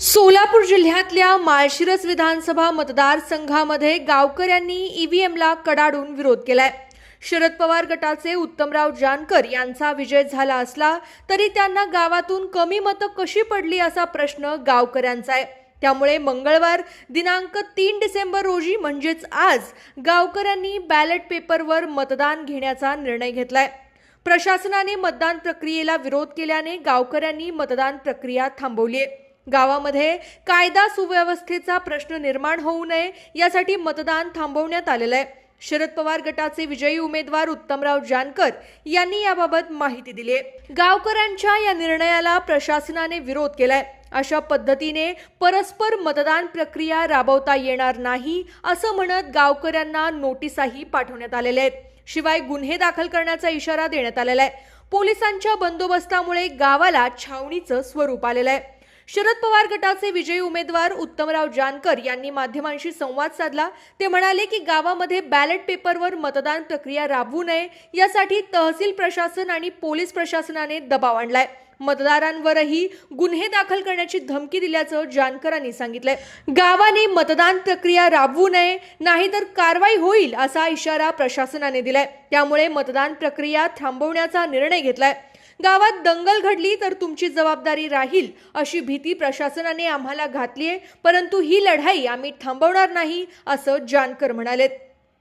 सोलापूर जिल्ह्यातल्या माळशिरस विधानसभा मतदारसंघामध्ये गावकऱ्यांनी ईव्हीएमला कडाडून विरोध केलाय. शरद पवार गटाचे उत्तमराव जानकर यांचा विजय झाला असला तरी त्यांना गावातून कमी मतं कशी पडली असा प्रश्न गावकऱ्यांचा आहे. त्यामुळे मंगळवार दिनांक तीन डिसेंबर रोजी म्हणजेच आज गावकऱ्यांनी बॅलेट पेपरवर मतदान घेण्याचा निर्णय घेतलाय. प्रशासनाने मतदान प्रक्रियेला विरोध केल्याने गावकऱ्यांनी मतदान प्रक्रिया थांबवली आहे. गावामध्ये कायदा सुव्यवस्थेचा प्रश्न निर्माण होऊ नये यासाठी मतदान थांबवण्यात आलेलं आहे. शरद पवार गटाचे विजयी उमेदवार उत्तमराव जानकर यांनी याबाबत माहिती दिली आहे. गावकऱ्यांच्या या निर्णयाला प्रशासनाने विरोध केलाय. अशा पद्धतीने परस्पर मतदान प्रक्रिया राबवता येणार नाही असं म्हणत गावकऱ्यांना नोटीसाही पाठवण्यात आलेल्या आहेत. शिवाय गुन्हे दाखल करण्याचा इशारा देण्यात आलेला आहे. पोलिसांच्या बंदोबस्तामुळे गावाला छावणीचं स्वरूप आलेलं आहे. शरद पवार गटाचे विजयी उमेदवार उत्तमराव जानकर यांनी माध्यमांशी संवाद साधला. ते म्हणाले की गावामध्ये बॅलेट पेपरवर मतदान प्रक्रिया राबवू नये. यासाठी तहसील प्रशासन आणि पोलीस प्रशासनाने दबाव आणलाय. मतदारांवरही गुन्हे दाखल करण्याची धमकी दिल्याचं जानकरांनी सांगितलंय. गावाने मतदान प्रक्रिया राबवू नये नाहीतर कारवाई होईल असा इशारा प्रशासनाने दिलाय. त्यामुळे मतदान प्रक्रिया थांबवण्याचा निर्णय घेतलाय. गावात दंगल घडली तर तुमची जबाबदारी राहील अशी भीती प्रशासनाने आम्हाला घातली आहे परंतु ही लढाई आम्ही थांबवणार नाही असं जानकर म्हणालेत.